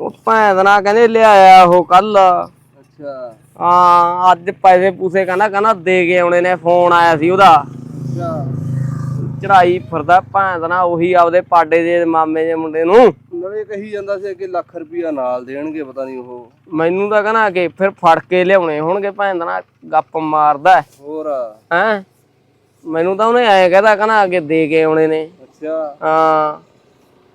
ਉਹ ਭੈਣ ਨਾ ਕਹਿੰਦੇ ਲਿਆਇਆ ਉਹ ਕੱਲ ਅੱਛਾ। ਹਾਂ ਅੱਜ ਪੈਸੇ ਪੂਸੇ ਕਹਿੰਦਾ ਕਹਿੰਦਾ ਦੇ ਕੇ ਆਉਣੇ ਨੇ ਫੋਨ ਆਇਆ ਸੀ ਉਹਦਾ। ਅੱਛਾ। ਚੜਾਈ ਫਿਰਦਾ ਭੈਣ ਨਾ ਉਹੀ ਆਪਦੇ ਪਾਡੇ ਦੇ ਮਾਮੇ ਦੇ ਮੁੰਡੇ ਨੂੰ। ਨਵੇਂ ਕਹੀ ਜਾਂਦਾ ਸੀ ਕਿ ਲੱਖ ਰੁਪਇਆ ਨਾਲ ਦੇਣਗੇ ਪਤਾ ਨਹੀਂ ਉਹ। ਮੈਨੂੰ ਤਾਂ ਕਹਿੰਦਾ ਕਿ ਫਿਰ ਫੜ ਕੇ ਲਿਆਉਣੇ ਹੋਣਗੇ ਭੈਣ ਨਾ ਗੱਪ ਮਾਰਦਾ। ਹੋਰ। ਹੈ? ਮੈਨੂੰ ਤਾਂ ਉਹਨੇ ਐਂ ਕਹਦਾ ਕਹਿੰਦਾ ਅੱਗੇ ਦੇ ਕੇ ਆਉਣੇ ਨੇ। ਅੱਛਾ। ਹਾਂ।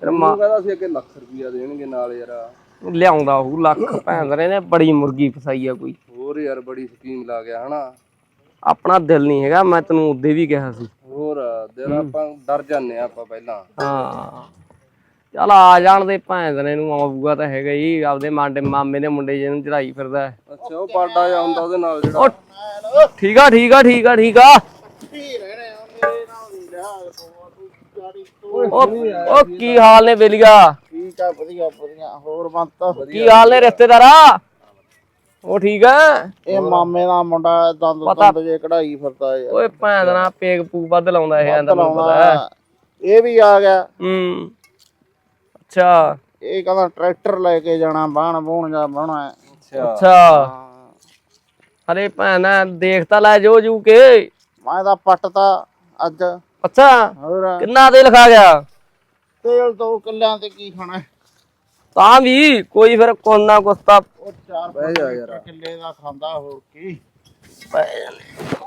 ਫਿਰ ਮਾ ਉਹ ਕਹਿੰਦਾ ਸੀ ਕਿ ਲੱਖ ਰੁਪਇਆ ਦੇਣਗੇ ਨਾਲ ਯਾਰ। ਲਿਆਉਂਦਾ ਉਹ ਲੱਖ ਭੈਣ ਦੇ ਨੇ ਬੜੀ ਮੁਰਗੀ ਫਸਾਈ ਆ ਕੋਈ। ਹੋਰ ਯਾਰ ਬੜੀ ਸਕੀਮ ਲਾ ਗਿਆ ਹਨਾ। ਆਪਣਾ ਦਿਲ ਨਹੀਂ ਹੈਗਾ ਮੈਂ ਤੈਨੂੰ ਉਦੋਂ ਵੀ ਕਿਹਾ ਸੀ। ਹੋਰ ਦਿਲ ਆਪਾਂ ਡਰ ਜਾਂਦੇ ਆ ਆਪਾਂ ਪਹਿਲਾਂ। ਹਾਂ। ਚੱਲ ਆ ਜਾਣ ਦੇ ਭੈਣ ਦੇ ਨੂੰ ਆਊਗਾ ਤਾਂ ਹੈਗਾ ਹੀ ਆਪਦੇ ਮਾਂਡੇ ਮਾਮੇ ਦੇ ਮੁੰਡੇ ਜਿਹਨੂੰ ਚੜਾਈ ਫਿਰਦਾ ਹੈ। ਅੱਛਾ ਉਹ ਪਾਡਾ ਜਾ ਹੁੰਦਾ ਉਹਦੇ ਨਾਲ ਜਿਹੜਾ। ਉਹ ਠੀਕ ਆ ਠੀਕ ਆ ਠੀਕ ਆ ਠੀਕ ਆ। ਉਹ ਕੀ ਹਾਲ ਨੇ ਬੇਲੀਆ ਠੀਕ ਆ ਵਧੀਆ ਵਧੀਆ। ਹੋਰ ਬੰਤ? ਕੀ ਹਾਲ ਨੇ ਰਿਸ਼ਤੇਦਾਰਾ? ਉਹ ਠੀਕ ਆ? ਇਹ ਮਾਮੇ ਦਾ ਮੁੰਡਾ ਦੰਦ ਦੰਦ ਜੇ ਕਢਾਈ ਫਿਰਦਾ ਯਾਰ। ਓਏ ਭੈਣ ਦਾ ਨਾ ਪੇਗ ਪੂਗ ਵੱਧ ਲਾਉਂਦਾ ਇਹ ਆਂਦਾ ਮੈਨੂੰ ਪਤਾ ਹੈ। ਲਾਉਣਾ ਇਹ ਵੀ ਆ ਗਿਆ। ਹੂੰ। ਅੱਛਾ। ਇਹ ਕਹਿੰਦਾ ਟਰੈਕਟਰ ਲੈ ਕੇ ਜਾਣਾ ਬਾਣ ਬੂਣ ਜਾ ਬਾਣਾ ਅੱਛਾ। ਅੱਛਾ। ਅਰੇ ਭੈਣਾ ਦੇਖ ਤਾਂ ਲੈ ਜੋ ਜੂ ਕੇ। ਮੈਂ ਤਾਂ ਪੱਟਤਾ ਅੱਜ। ਅੱਛਾ। ਹੋਰ। ਕਿੰਨਾ ਤੇ ਲਿਖਾ ਗਿਆ? ਤੇਲ ਦੋ ਕਿੱਲਿਆਂ ਤੇ ਕੀ ਖਾਣਾ? ਤਾਂ ਵੀ ਕੋਈ ਫਿਰ ਕੋਨਾ ਕੁਸਤਾ ਉਹ ਚਾਰ ਬਹਿ ਜਾ ਯਾਰ। ਕਿੱਲੇ ਦਾ ਖਾਂਦਾ ਹੋਰ ਕੀ।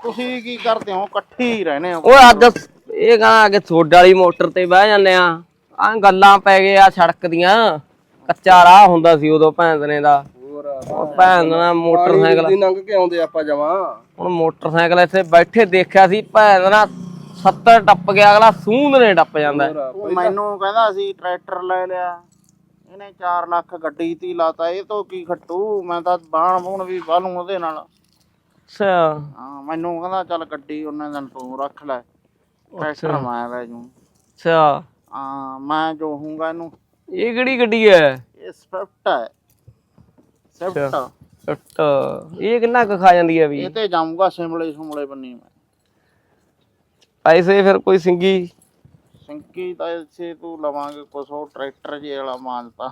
ਤੁਸੀਂ ਕੀ ਕਰਦੇ ਹੋ? ਇਕੱਠੇ ਹੀ ਰਹਿੰਦੇ ਹੋ। ਓਏ ਅੱਜ ਇਹ ਕਹਾਂ ਕਿ ਸੋਡ ਵਾਲੀ ਮੋਟਰ ਤੇ ਬਹਿ ਜਾਂਦੇ ਆ। ਆ ਗੱਲਾਂ ਪੈ ਗਏ ਆ ਸੜਕ ਦੀਆਂ। ਕੱਚਾ ਰਾਹ ਹੁੰਦਾ ਸੀ ਉਦੋਂ ਭੈਣ ਨੇ ਦਾ। ਹੋਰ। ਉਹ ਭੈਣ ਦਾ ਮੋਟਰਸਾਈਕਲ ਦੀ ਲੰਘ ਕੇ ਆਉਂਦੇ ਆਪਾਂ ਜਮਾ। ਹੁਣ ਮੋਟਰਸਾਈਕਲ ਇੱਥੇ ਬੈਠੇ ਦੇਖਿਆ ਸੀ ਭੈਣ ਦਾ 70 ਟੱਪ ਗਿਆ ਅਗਲਾ ਸੂੰਦ ਨੇ ਟੱਪ ਜਾਂਦਾ। ਹੈ। ਉਹ ਮੈਨੂੰ ਕਹਿੰਦਾ ਸੀ ਟਰੈਕਟਰ ਲੈ ਲਿਆ। ਇਹਨੇ 4 ਲੱਖ ਗੱਡੀ ਤੇ ਹੀ ਲਾਤਾ ਇਹ ਤੋਂ ਕੀ ਖੱਟੂ? ਮੈਂ ਤਾਂ ਬਾਣ ਬੂਣ ਵੀ ਬਾਲੂ ਉਹਦੇ ਨਾਲ। ਅੱਛਾ। ਹਾਂ ਮੈਨੂੰ ਕਹਿੰਦਾ ਚੱਲ ਗੱਡੀ ਉਹਨੇ ਦਿਨ ਤੂੰ ਰੱਖ ਲੈ। ਟਰੈਕਟਰ ਮੈਂ ਲੈ ਜੂ। ਅੱਛਾ। ਹਾਂ ਮੈਂ ਜੋ ਹੂੰਗਾ ਇਹਨੂੰ। ਇਹ ਕਿਹੜੀ ਗੱਡੀ ਹੈ? ਇਹ ਸਵਿਫਟ ਹੈ। ਸਵਿਫਟ। ਇਹ ਕਿੰਨਾ ਕੁ ਖਾ ਜਾਂਦੀ ਹੈ ਵੀ? ਇਹ ਤੇ ਜਾਊਂਗਾ ਸਿਮਲੇ ਸੁਮਲੇ ਬੰਨੀ ਮੈਂ। ਪੈਸੇ ਫਿਰ ਕੋਈ ਸਿੰਗੀ? ਸਿੰਕੀ ਤਾਂ ਇਸੇ ਤੂੰ ਲਵਾਂਗੇ ਕੁਛ ਉਹ ਟਰੈਕਟਰ ਜੇ ਵਾਲਾ ਮਾਨਤਾ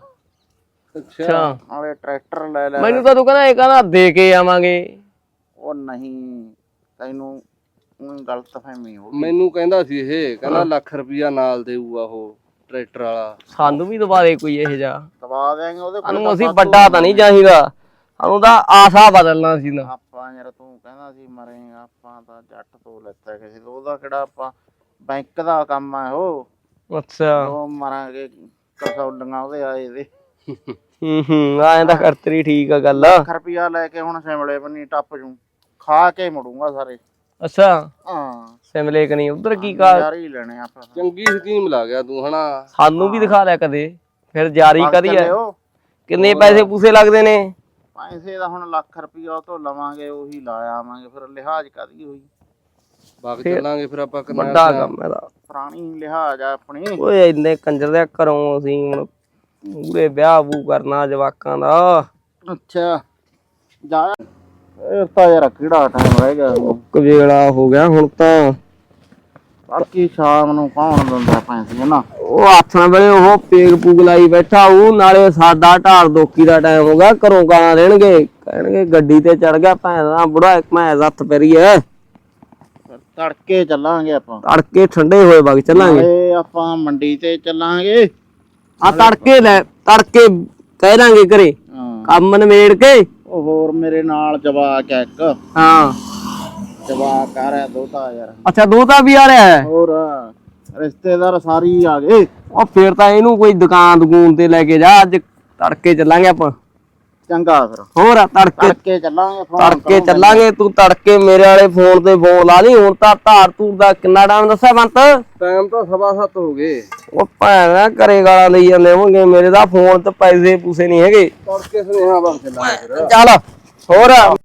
ਅੱਛਾ। ਅੱਛਾ। ਨਾਲੇ ਟਰੈਕਟਰ ਲੈ ਲੈ। ਮੈਨੂੰ ਤਾਂ ਤੂੰ ਕਹਿੰਦਾ ਇਹ ਕਹਿੰਦਾ ਦੇ ਕੇ ਆਵਾਂਗੇ। ਉਹ ਨਹੀਂ ਤੈਨੂੰ ਉਹ ਗਲਤ ਫਹਿਮੀ ਹੋ ਗਈ। ਮੈਨੂੰ ਕਹਿੰਦਾ ਸੀ ਇਹ ਕਹਿੰਦਾ ਲੱਖ ਰੁਪਇਆ ਨਾਲ ਦੇਊਗਾ ਉਹ ਟਰੈਕਟਰ ਵਾਲਾ। ਸਾਨੂੰ ਵੀ ਦਵਾ ਦੇ ਕੋਈ ਇਹ ਜਾ ਦਬਾ ਦੇਾਂਗੇ ਉਹਦੇ ਕੋਲ ਸਾਨੂੰ ਅਸੀਂ ਵੱਡਾ ਤਾਂ ਨਹੀਂ ਚਾਹੀਦਾ। ਸਾਨੂੰ ਤਾਂ ਆਸਾ ਬਦਲਣਾ ਸੀ ਨਾ। ਆਪਾਂ ਯਾਰ ਤੂੰ ਕਹਿੰਦਾ ਸੀ ਮਰੇਗਾ ਆਪਾਂ ਤਾਂ ਜੱਟ ਤੋਂ ਲੈਤਾ ਕਿਸੇ ਤੋਂ। ਉਹਦਾ ਕਿਹੜਾ ਆਪਾਂ ਬੈਂਕ ਦਾ ਕੰਮ ਆ ਉਹ। ਅੱਛਾ। ਉਹ ਮਰਾਂਗੇ ਕਸੌਲੀਆਂ ਉਹਦੇ ਆਏ ਦੇ। ਹੂੰ ਹੂੰ ਐਂ ਤਾਂ ਕਰ ਤੇਰੀ ਠੀਕ ਆ ਗੱਲ। ਲੱਖ ਰੁਪਿਆ ਲੈ ਕੇ ਹੁਣ ਸਿਮਲੇ ਬੰਨੀ ਟੱਪ ਜੂ। ਖਾ ਕੇ ਮੁੜੂੰਗਾ ਸਾਰੇ। ਅੱਛਾ। ਹਾਂ। ਸਿਮਲੇ ਕਨੀ ਉਧਰ ਕੀ ਕਾ ਯਾਰ ਹੀ ਲੈਣੇ ਆਪਾਂ। ਚੰਗੀ ਸਕੀਮ ਲਾ ਗਿਆ ਤੂੰ ਹਨਾ? ਸਾਨੂੰ ਵੀ ਦਿਖਾ ਲਿਆ ਕਦੇ। ਫਿਰ ਜਾਰੀ ਕਦੀ ਲਿਓ ਕਿੰਨੇ ਪੈਸੇ ਪੂਸੇ ਲੱਗਦੇ ਨੇ? ਪੈਸੇ ਦਾ ਹੁਣ ਲੱਖ ਰੁਪਿਆ ਉਹ ਤੋਂ ਲਵਾਂਗੇ ਉਹੀ ਲਾ ਆਵਾਂਗੇ ਫਿਰ ਲਿਹਾਜ਼ ਕਾਦੀ ਹੋਈ? ਬਾਗ ਚੱਲਾਂਗੇ ਫਿਰ ਆਪਾਂ ਕਿੰਨਾ ਵੱਡਾ ਕੰਮ ਇਹਦਾ। ਪੁਰਾਣੀ ਲਿਹਾਜ਼ ਆ ਆਪਣੀ। ਓਏ ਇੰਨੇ ਕੰਜਰ ਦੇ ਘਰੋਂ ਅਸੀਂ ਹੁਣ ਪੂਰੇ ਵਿਆਹ ਵੂ ਕਰਨਾ ਜਵਾਕਾਂ ਦਾ। ਅੱਛਾ ਜਾ। ਇਹ ਤਾਂ ਯਾਰ ਕਿਹੜਾ ਟਾਈਮ ਰਹਿ ਗਿਆ ਹੁਣ। ਕਵੇਲਾ ਹੋ ਗਿਆ ਹੁਣ ਤਾਂ। ਬਾਕੀ ਸ਼ਾਮ ਨੂੰ ਕੌਣ ਦਿੰਦਾ ਪੈਸੇ ਨਾ? ਉਹ ਆਥਾਂ ਵੇਲੇ ਉਹ ਪੇਗ ਪੂਗ ਲਾਈ ਬੈਠਾ ਉਹ ਨਾਲੇ ਸਾਦਾ ਢਾਲ ਦੋਕੀ ਦਾ ਟਾਈਮ ਹੋ ਗਿਆ ਘਰੋਂ ਗਾਲਾਂ ਦੇਣਗੇ। ਕਹਿਣਗੇ ਗੱਡੀ ਤੇ ਚੜ ਗਿਆ ਭੈਣ ਦਾ ਬੁੜਾ ਇੱਕ ਮੈਂ ਹੱਥ ਪੈਰੀ ਐ। ਤੜਕੇ ਚੱਲਾਂਗੇ ਆਪਾਂ। ਤੜਕੇ ਠੰਡੇ ਹੋਏ ਵਗ ਚੱਲਾਂਗੇ। ਆਪਾਂ ਮੰਡੀ ਤੇ ਚੱਲਾਂਗੇ। ਆ ਤੜਕੇ ਲੈ ਤੜਕੇ ਕਹਿ ਦਾਂਗੇ ਘਰੇ। ਕੰਮ ਨਿਬੇੜ ਕੇ। ਉਹ ਹੋਰ ਮੇਰੇ ਨਾਲ ਜਵਾਕ ਇੱਕ। ਹਾਂ। ਜਵਾਕ ਆ ਰਿਹਾ ਦੋਤਾ ਯਾਰ। ਅੱਛਾ ਦੋ ਤਾਂ ਵੀ ਆ ਰਿਹਾ ਹੈ? ਹੋਰ। ਰਿਸ਼ਤੇਦਾਰ ਸਾਰੀ ਆ ਗਏ। ਉਹ ਫੇਰ ਤਾਂ ਇਹਨੂੰ ਕੋਈ ਦੁਕਾਨ ਦੁਕਾਨ ਤੇ ਲੈ ਕੇ ਜਾ ਅੱਜ ਤੜਕੇ ਚੱਲਾਂਗੇ ਆਪਾਂ। ਚੰਗਾ ਫਿਰ। ਹੋਰ ਆ ਤੜਕੇ ਤੜਕੇ ਚੱਲਾਂਗੇ ਫੋਨ ਤੜਕੇ ਚੱਲਾਂਗੇ ਤੂੰ ਤੜਕੇ ਮੇਰੇ ਵਾਲੇ ਫੋਨ ਤੇ ਫੋਨ ਲਾ ਲਈ ਹੁਣ ਤਾਂ ਧਾਰ ਧੂਰ ਦਾ ਕਿੰਨਾ ਟਾਈਮ ਦੱਸਿਆ ਬੰਤ? ਟਾਈਮ ਤਾਂ ਸਵਾ ਸੱਤ ਹੋ ਗਏ। ਉਹ ਭੈਣਾ ਘਰੇ ਗਾਲਾਂ ਲਈ ਜਾਂਦੇ ਹੋਣਗੇ ਮੇਰੇ ਦਾ ਫੋਨ ਤੇ ਪੈਸੇ ਪੂਸੇ ਨਹੀਂ ਹੈਗੇ। ਤੜਕੇ ਸੁਨੇਹਾ ਬਾਗ ਚੱਲਾਂਗੇ ਫਿਰ। ਚੱਲ ਹੋਰ